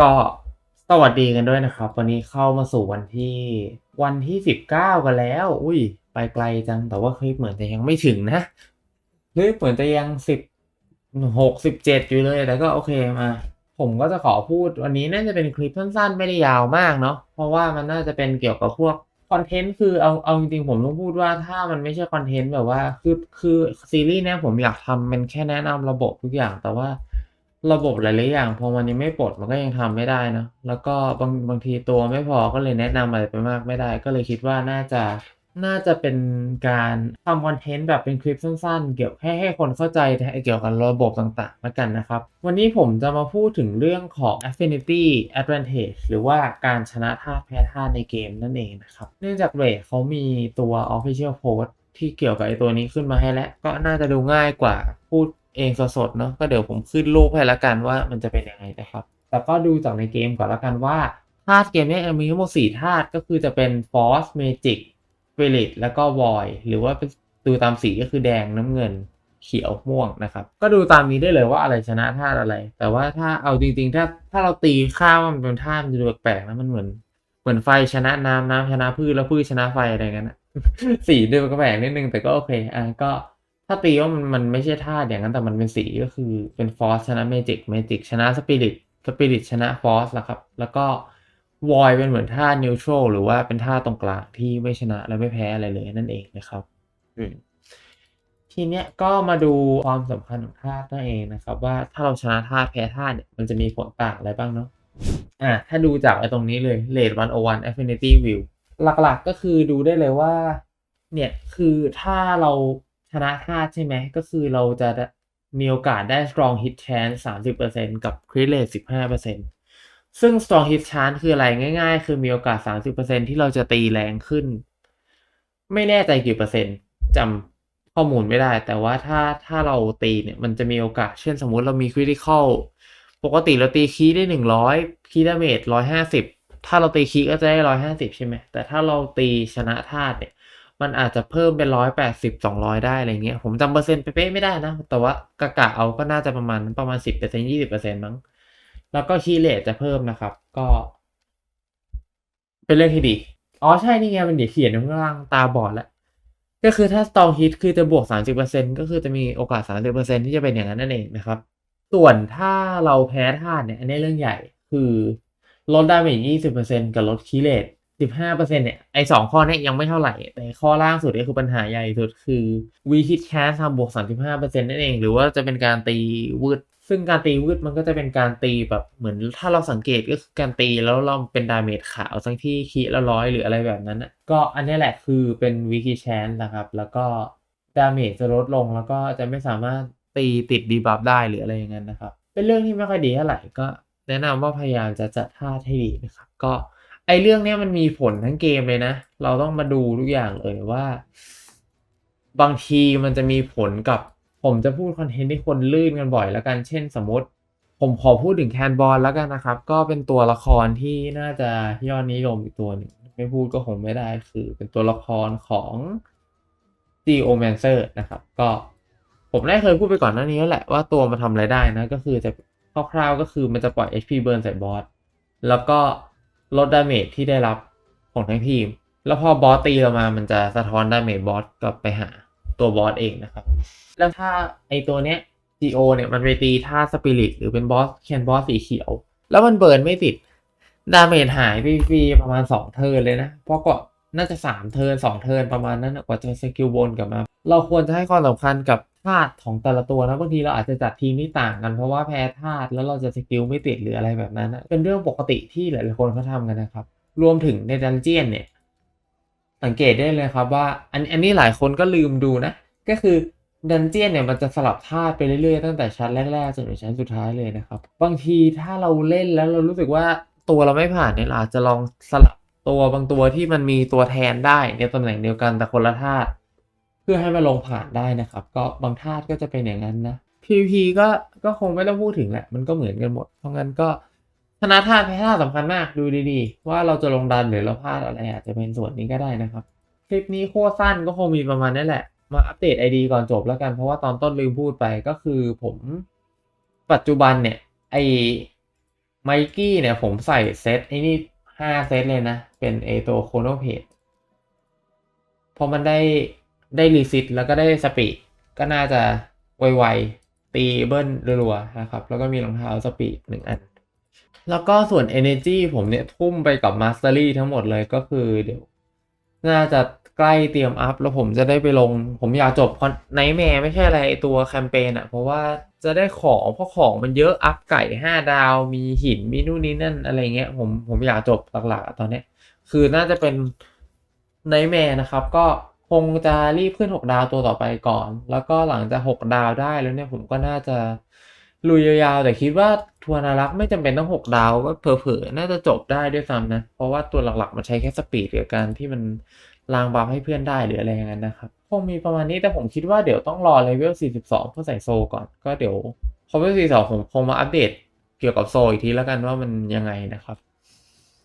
ก็สวัสดีกันด้วยนะครับ วันนี้เข้ามาสู่วันที่วันที่สิบเก้ากันแล้ว อุ้ย ไปไกลจังแต่ว่าคลิปเหมือนจะยังไม่ถึงนะคลิปเหมือนจะยังสิบหกสิบเจ็ดอยู่เลยแต่ก็โอเคมา ผมก็จะขอพูดวันนี้น่าจะเป็นคลิปสั้นๆ ไม่ได้ยาวมากเนาะเพราะว่ามันน่าจะเป็นเกี่ยวกับพวกคอนเทนต์คือเอาเอาจริงๆผมต้องพูดว่าถ้ามันไม่ใช่คอนเทนต์แบบว่าคือคือซีรีส์เนี้ยผมอยากทำเป็นแค่แนะนำระบบทุกอย่างแต่ว่า ระบบหลายๆอย่างพอมันยังไม่ปลดมันก็ยังทำไม่ได้เนอะแล้วก็บางบางทีตัวไม่พอก็เลยแนะนำอะไรไปมากไม่ได้ ก็เลยคิดว่าน่าจะน่าจะเป็นการทำคอนเทนต์แบบเป็นคลิปสั้นๆ เกี่ยวให้ให้คนเข้าใจเกี่ยวกับระบบต่างๆแล้วกันนะครับ วันนี้ผมจะมาพูดถึงเรื่องของ affinity advantage หรือว่าการชนะธาตุแพ้ธาตุในเกมนั่นเองนะครับ เนื่องจากเรทเขามีตัว official post ที่เกี่ยวกับไอตัวนี้ขึ้นมาให้แล้ว ก็น่าจะดูง่ายกว่าพูด เองสดๆเนาะก็เดี๋ยวผมขึ้นรูปให้แล้วกันว่ามันจะเป็นยังไงนะครับแต่ก็ดูจากในเกมก่อนแล้วกันว่าธาตุเกมนี้มีทั้งหมดสี่ธาตุก็คือจะเป็น force magic spirit แล้วก็ void หรือว่าดูตามสีก็คือแดงน้ำเงินเขียวม่วงนะครับ ก็ดูตามนี้ได้เลยว่าอะไรชนะธาตุอะไร แต่ว่าถ้าเอาจริงๆ ถ้าถ้าเราตีค่าวมันเป็นธาตุมันจะดูแปลกๆนะมันเหมือน เหมือนไฟชนะน้ำน้ำชนะพืชแล้วพืชชนะไฟอะไรเงี้ยนะสีดูก็แปลกนิดนึงแต่ก็โอเคอะก็ ถ้าตีว่ามันมันไม่ใช่ธาตุอย่างนั้นแต่มันเป็นสีก็คือเป็นฟอสชนะเมจิกเมจิกชนะสปิริตสปิริตชนะฟอสละครับ แล้วก็วอยเป็นเหมือนธาตุนิวทรัลหรือว่าเป็นธาตุตรงกลางที่ไม่ชนะและไม่แพ้อะไรเลยนั่นเองนะครับอืมทีเนี้ยก็มาดูความสำคัญของธาตุนั่นเองนะครับ ว่าถ้าเราชนะธาตุแพ้ธาตุเนี่ยมันจะมีผลต่างอะไรบ้างเนาะอ่าถ้าดูจากไอ้ตรงนี้เลย rate 101 affinity view หลักๆก็คือดูได้เลยว่า เนี่ยคือถ้าเรา ชนะธาตุใช่ไหม ก็คือเราจะมีโอกาสได้ strong hit chance 30%กับ crit rate 15%ซึ่ง strong hit chance คืออะไรง่าย ๆ คือมีโอกาส 30%ที่เราจะตีแรงขึ้น ไม่แน่ใจกี่เปอร์เซ็นต์จำข้อมูลไม่ได้ แต่ว่าถ้าถ้าเราตีเนี่ยมันจะมีโอกาส เช่นสมมุติเรามี critical ปกติเราตีคีย์ได้ 100 คีย์ดาเมจ150 ถ้าเราตีคีย์ก็จะได้ 150 ใช่ไหม แต่ถ้าเราตีชนะธาตุเนี่ย มันอาจจะเพิ่มเป็น180 200ได้อะไรเงี้ยผมจำเปอร์เซ็นต์เป๊ะไม่ได้นะ แต่ว่ากะกะเอาก็น่าจะประมาณประมาณ10% 20%มั้ง แล้วก็คีย์เรทจะเพิ่มนะครับ ก็ เป็นเรื่องที่ดี อ๋อใช่นี่ไงมันเดี๋ยวเขียนข้างล่างตาบอดแล้วก็คือถ้า strong hit คือจะบวก 30%ก็คือจะมีโอกาส 30%ที่จะเป็นอย่างนั้นนั่นเองนะครับ ส่วนถ้าเราแพ้ธาตุเนี่ย อันนี้เรื่องใหญ่คือลดไดาเมจ20%กับลดคีเลต ย์เรท15%เนี่ยไอสองข้อนี้ยังไม่เท่าไหร่ แต่ข้อล่างสุดก็คือปัญหาใหญ่สุดคือ we hit cast ทำบวก35%นั่นเอง หรือว่าจะเป็นการตีวืดซึ่งการตีวืดมันก็จะเป็นการตีแบบเหมือนถ้าเราสังเกตก็คือการตีแล้วเราเป็นดาเมจขาวทั้งที่คีละร้อยหรืออะไรแบบนั้นก็อันนี้แหละคือเป็นวิกิแชนนะครับ แล้วก็ดาเมจจะลดลงแล้วก็จะไม่สามารถตีติดดีบัฟได้หรืออะไรอย่างนั้นนะครับ เป็นเรื่องที่ไม่ค่อยดีเท่าไหร่ก็แนะนำว่าพยายามจะจัดท่าให้ดีนะครับ ก็ ไอเรื่องเนี้ยมันมีผลทั้งเกมเลยนะ เราต้องมาดูทุกอย่างเลยว่า บางทีมันจะมีผลกับผมจะพูดคอนเทนต์ที่คนลื่นกันบ่อยแล้วกัน เช่นสมมติ ผมขอพูดถึงแคนบอลแล้วกันนะครับ ก็เป็นตัวละครที่น่าจะยอดนิยมอีกตัวหนึ่งไม่พูดก็คงไม่ได้คือเป็นตัวละครของ g o m a n c e r นะครับ ก็ผมได้เคยพูดไปก่อนหน้านี้แล้วแหละว่าตัวมาทำอะไรได้นะ ก็คือจะคร่าวๆก็คือมันจะปล่อย HP burn ใส่บอสแล้วก็ ลดดาเมจที่ได้รับของทั้งทีม แล้วพอบอสตีเรามามันจะสะท้อนดาเมจบอสกลับไปหาตัวบอสเองนะครับ แล้วถ้าไอตัวเนี้ย GO เนี่ยมันไปตีท่าสปิริตหรือเป็นบอสแคนบอสสีเขียว แล้วมันเบิร์นไม่ติด ดาเมจหายไปฟรีประมาณ 2 เทิร์นเลยนะ เพราะก็น่าจะ 3 เทิร์น2เทิร์นประมาณนั้นกว่าจะสกิลบนกลับมา เราควรจะให้ความสำคัญกับ ธาตุของแต่ละตัวนะบางทีเราอาจจะจัดทีมที่ต่างกันเพราะว่าแพ้ธาตุแล้วเราจะสกิลไม่ติดหรืออะไรแบบนั้นนะเป็นเรื่องปกติที่หลายๆคนเขาทำกันนะครับ รวมถึงในดันเจียนเนี่ย สังเกตได้เลยครับว่า อันอันนี้หลายคนก็ลืมดูนะ ก็คือดันเจียนเนี่ยมันจะสลับธาตุไปเรื่อยๆ ตั้งแต่ชั้นแรกๆจนถึงชั้นสุดท้ายเลยนะครับ บางทีถ้าเราเล่นแล้วเรารู้สึกว่าตัวเราไม่ผ่านเนี่ยเราอาจจะลองสลับตัวบางตัวที่มันมีตัวแทนได้ในตำแหน่งเดียวกันแต่คนละธาตุ พื่อให้มาลงผ่านได้นะครับ ก็บางธาตุก็จะเป็นอย่างนั้นนะ PVP ก็ก็คงไม่ต้องพูดถึงแหละ มันก็เหมือนกันหมด เพราะงั้นก็ชนะธาตุแพ้ธาตุสำคัญมากดูดีๆ ว่าเราจะลงดันหรือเราพลาดอะไรอาจจะเป็นส่วนนี้ก็ได้นะครับ คลิปนี้โคตรสั้นก็คงมีประมาณนี้แหละ มาอัปเดต ID ก่อนจบแล้วกันเพราะว่าตอนต้นลืมพูดไปก็คือผมปัจจุบันเนี่ยไอไมกี้เนี่ยผมใส่เซตไอ้นี่ห้าเซตเลยนะ เป็นเอตัวโคโนเพจพอมันได้ ได้รีซิตแล้วก็ได้สปีดก็น่าจะไวๆตีเบิ้ลรัวๆนะครับ แล้วก็มีรองเท้าสปีดหนึ่งอัน แล้วก็ส่วน Energy ผมเนี่ยทุ่มไปกับ Mastery ทั้งหมดเลยก็คือเดี๋ยว น่าจะใกล้เตรียมอัพ แล้วผมจะได้ไปลง ผมอยากจบคอนไนแมร์ไม่ใช่อะไรตัวแคมเปญอะเพราะว่าจะได้ของเพราะของมันเยอะอัพไก่ห้าดาว มีหินมีนู่นนี่นั่นอะไรเงี้ยผมผมอยากจบหลักๆตอนนี้คือน่าจะเป็นไนแมร์นะครับก็ คงจะรีบขึ้น 6 ดาวตัวต่อไปก่อน แล้วก็หลังจาก 6 ดาวได้แล้วเนี่ยผมก็น่าจะลุยยาวๆ แต่คิดว่าทัวร์นารักไม่จำเป็นต้อง 6 ดาวก็เผลอๆน่าจะจบได้ด้วยซ้ำนะ เพราะว่าตัวหลักๆ มันใช้แค่สปีดกับการที่มันลางบัฟให้เพื่อนได้หรืออะไรอย่างนั้นนะครับ คงมีประมาณนี้แต่ผมคิดว่าเดี๋ยวต้องรอเลเวล 42 เพื่อใส่โซก่อน ก็เดี๋ยวพอเลเวล 42 ผมคงมาอัปเดตเกี่ยวกับโซอีกทีแล้วกันว่ามันยังไงนะครับ